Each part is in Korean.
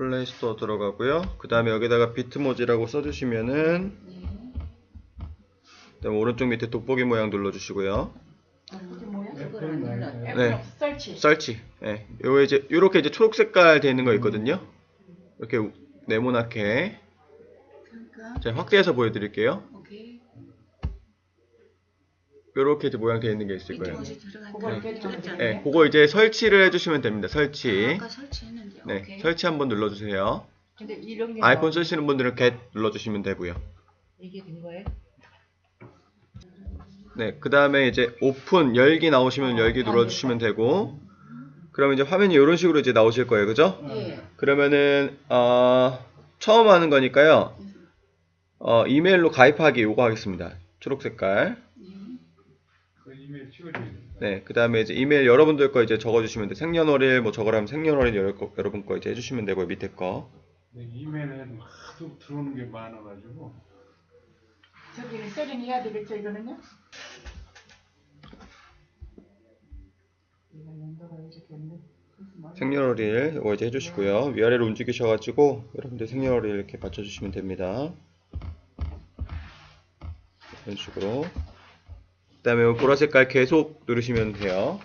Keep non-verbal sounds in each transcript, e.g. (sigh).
플레이스토어 들어가고요. 그 다음에 여기다가 비트모지라고 써주시면은 그다음에 오른쪽 밑에 돋보기 모양 눌러주시고요. 네. 썰치. 썰치. 예. 요 이제 요렇게 이제 초록 색깔 되어 있는 거 있거든요. 이렇게 네모나게 제가 확대해서 보여드릴게요. 이제 모양 되어 있는 게 있을 거예요. 들어간다. 네. 이렇게. 예, 그거 이제 설치를 해주시면 됩니다. 설치. 아까 설치했는데. 네, 오케이. 설치 한번 눌러주세요. 근데 이런 게 아이폰. 쓰시는 분들은 get 눌러주시면 되고요. 이게 된 거예요? 네, 그 다음에 이제 오픈 열기 나오시면 열기 눌러주시면 되고, 그러면 이제 화면이 이런 식으로 이제 나오실 거예요, 그죠? 예. 그러면은 어, 처음 하는 거니까요. 어, 이메일로 가입하기 요거 하겠습니다. 초록 색깔. 네, 그 다음에 이제 이메일 여러분들 거 이제 적어주시면 돼. 생년월일 뭐 적으라면 생년월일 여러 거- 여러분 거 이제 해주시면 되고요. 밑에 거. 근데 이메일에 하도 들어오는 게 많아가지고 저기 세팅 해야 되겠죠 이거는요? 생년월일 이거 이제 해주시고요. 위아래로 움직이셔가지고 여러분들 생년월일 이렇게 맞춰주시면 됩니다. 이런 식으로. 그 다음에 요 보라 색깔 계속 누르시면 돼요.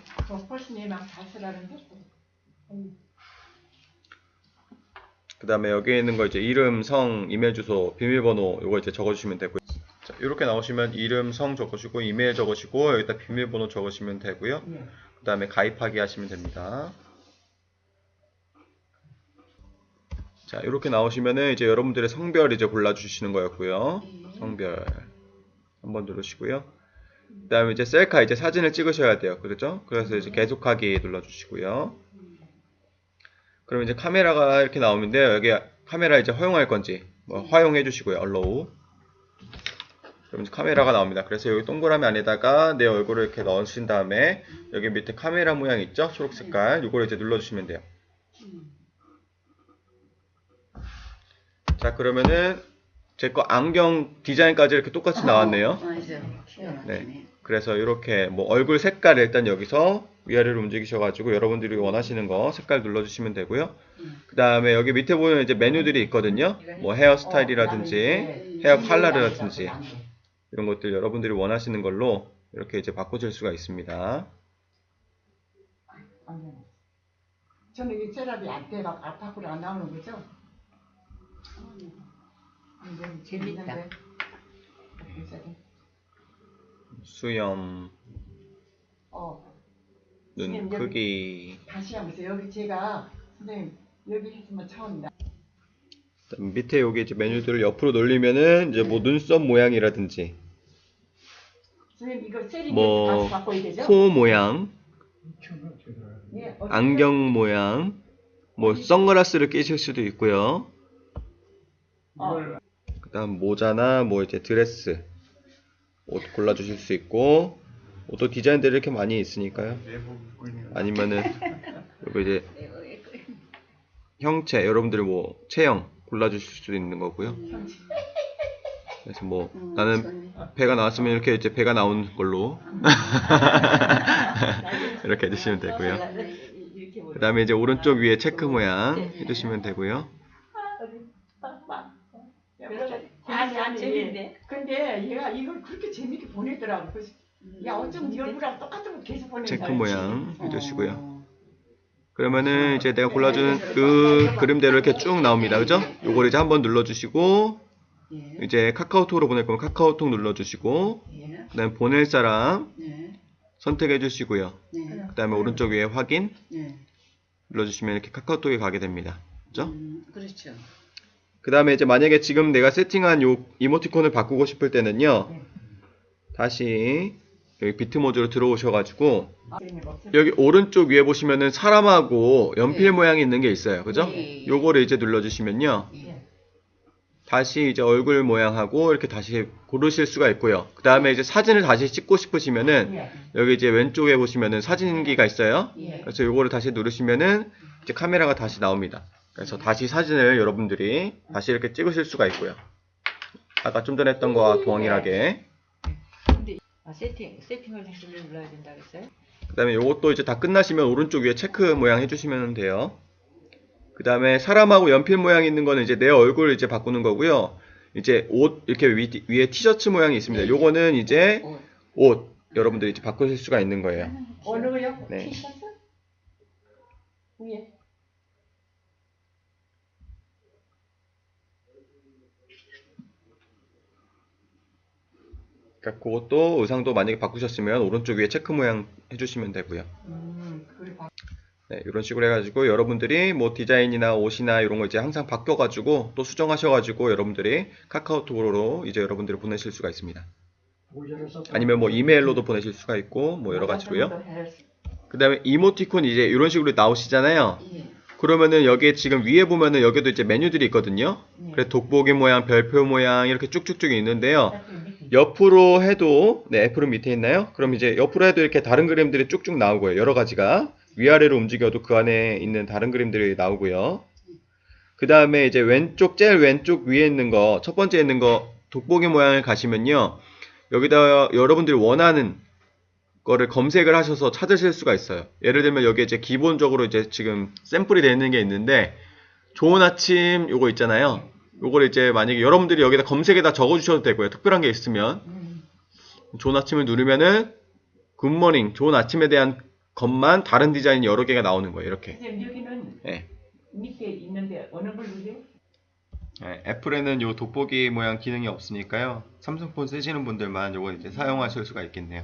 그 다음에 여기에 있는 거 이제 이름, 성, 이메일 주소, 비밀번호 요거 이제 적어주시면 되고요. 자, 이렇게 나오시면 이름, 성 적으시고 이메일 적으시고 여기다 비밀번호 적으시면 되고요. 예. 그 다음에 가입하기 하시면 됩니다. 자, 이렇게 나오시면은 이제 여러분들의 성별 이제 골라주시는 거였고요. 성별 한번 누르시고요. 그 다음에 이제 셀카 이제 사진을 찍으셔야 돼요. 그렇죠? 그래서 이제 계속하기 눌러주시고요. 그럼 이제 카메라가 이렇게 나오는데요. 여기 카메라 이제 허용할 건지 뭐 허용해 주시고요. allow. 그럼 이제 카메라가 나옵니다. 그래서 여기 동그라미 안에다가 내 얼굴을 이렇게 넣으신 다음에 여기 밑에 카메라 모양 있죠? 초록 색깔. 이걸 이제 눌러주시면 돼요. 자 그러면은 제 거 안경 디자인까지 이렇게 똑같이 나왔네요. 맞아. 기가 막히네. 네. 그래서 이렇게 뭐 얼굴 색깔 일단 여기서 위아래로 움직이셔가지고 여러분들이 원하시는 거 색깔 눌러주시면 되고요. 음. 그 다음에 여기 밑에 보면 이제 메뉴들이 있거든요. 뭐 헤어스타일이라든지 헤어 컬러라든지 이런 것들 여러분들이 원하시는 걸로 이렇게 이제 바꿔줄 수가 있습니다. 저는 이 셋업이 안 돼가 아, 밖으로 안 나오는 거죠? 재밌다. 수염, 어, 눈 선생님, 여기- 크기, 다시 한번 보세요. 여기 제가 선생님 여기 했으면 처음이다. 그다음 밑에 여기 이제 메뉴들을 옆으로 놀리면은 이제 뭐 눈썹 모양이라든지. 선생님 이거 세팅 뭐, 다시 바꿔야 되죠? 코 모양, 예, 어떻게- 안경 모양, 뭐 선글라스를 끼실 수도 있고요. 어, 그다음 모자나 뭐 이제 드레스 옷 골라 주실 수 있고 옷도 디자인들이 이렇게 많이 있으니까요. 아니면은 여기 이제 형체 여러분들이 뭐 체형 골라 주실 수도 있는 거고요. 그래서 뭐 음, 나는. 배가 나왔으면 이렇게 이제 배가 나온 걸로 (laughs) 이렇게 해주시면 되고요. 그 다음에 이제 오른쪽 위에 체크 모양 해주시면 되고요. 아니 아니 재밌네. 근데 얘가 이걸 그렇게 재밌게 보내더라고. 그래서 야 어쩜 네 얼굴하고 똑같은 거 계속 보내는 체크. 모양 어. 해주시고요. 그러면은 이제 내가 골라준 그 그림대로 이렇게 쭉 나옵니다. 그죠? 요걸 이제 한번 눌러주시고 예. 이제 카카오톡으로 보낼 거면 카카오톡 눌러주시고 예. 그 다음에 보낼 사람 네. 선택해 주시고요. 네. 그 다음에 오른쪽 위에 확인 네. 눌러주시면 이렇게 카카오톡에 가게 됩니다. 그죠? 음, 그렇죠. 그 다음에 이제 만약에 지금 내가 세팅한 요 이모티콘을 바꾸고 싶을 때는요. 다시 여기 비트 모드로 들어오셔가지고 여기 오른쪽 위에 보시면은 사람하고 연필 네. 모양이 있는 게 있어요. 그죠? 네. 요거를 이제 눌러주시면요. 예. 다시 이제 얼굴 모양하고 이렇게 다시 고르실 수가 있고요. 그 다음에 이제 사진을 다시 찍고 싶으시면은 예. 여기 이제 왼쪽에 보시면은 사진기가 있어요. 예. 그래서 요거를 다시 누르시면은 이제 카메라가 다시 나옵니다. 그래서 다시 사진을 여러분들이 다시 이렇게 찍으실 수가 있고요. 아까 좀 전에 했던 거와 동일하게. 아, 세팅, 세팅을 다시 눌러야 된다 그랬어요? 그 다음에 요것도 이제 다 끝나시면 오른쪽 위에 체크 모양 해주시면 돼요. 그 다음에 사람하고 연필 모양 있는 거는 이제 내 얼굴을 이제 바꾸는 거고요. 이제 옷 이렇게 위, 위에 티셔츠 모양이 있습니다. 네. 요거는 이제 어, 옷 여러분들이 이제 바꾸실 수가 있는 거예요. 거요? 네. 티셔츠? 위에. 그러니까 그것도 의상도 만약에 바꾸셨으면 오른쪽 위에 체크 모양 해주시면 되고요. 음. 네, 이런 식으로 해가지고 여러분들이 뭐 디자인이나 옷이나 이런 거 이제 항상 바뀌어가지고 또 수정하셔가지고 여러분들이 카카오톡으로 이제 여러분들이 보내실 수가 있습니다. 아니면 뭐 이메일로도 보내실 수가 있고 뭐 여러 가지고요. 그 다음에 이모티콘 이제 이런 식으로 나오시잖아요. 예. 그러면은 여기에 지금 위에 보면은 여기도 이제 메뉴들이 있거든요. 네. 그래서 돋보기 모양, 별표 모양 이렇게 쭉쭉쭉 있는데요. 옆으로 해도 네 F로 밑에 있나요? 그럼 이제 옆으로 해도 이렇게 다른 그림들이 쭉쭉 나오고요. 여러 가지가 위아래로 움직여도 그 안에 있는 다른 그림들이 나오고요. 그 다음에 이제 왼쪽 제일 왼쪽 위에 있는 거 첫 번째 있는 거 돋보기 모양을 가시면요. 여기다 여러분들이 원하는 거를 검색을 하셔서 찾으실 수가 있어요. 예를 들면 여기 이제 기본적으로 이제 지금 샘플이 되어 있는 게 있는데 좋은 아침 요거 있잖아요. 요걸 이제 만약에 여러분들이 여기다 검색에다 적어 주셔도 되고요. 특별한 게 있으면 음. 좋은 아침을 누르면은 굿모닝 좋은 아침에 대한 것만 다른 디자인 여러 개가 나오는 거예요. 이렇게. 여기는 네. 밑에 있는데 어느 걸 누르세요? 네, 애플에는 요 돋보기 모양 기능이 없으니까요. 삼성폰 쓰시는 분들만 요거 이제 사용하실 수가 있겠네요.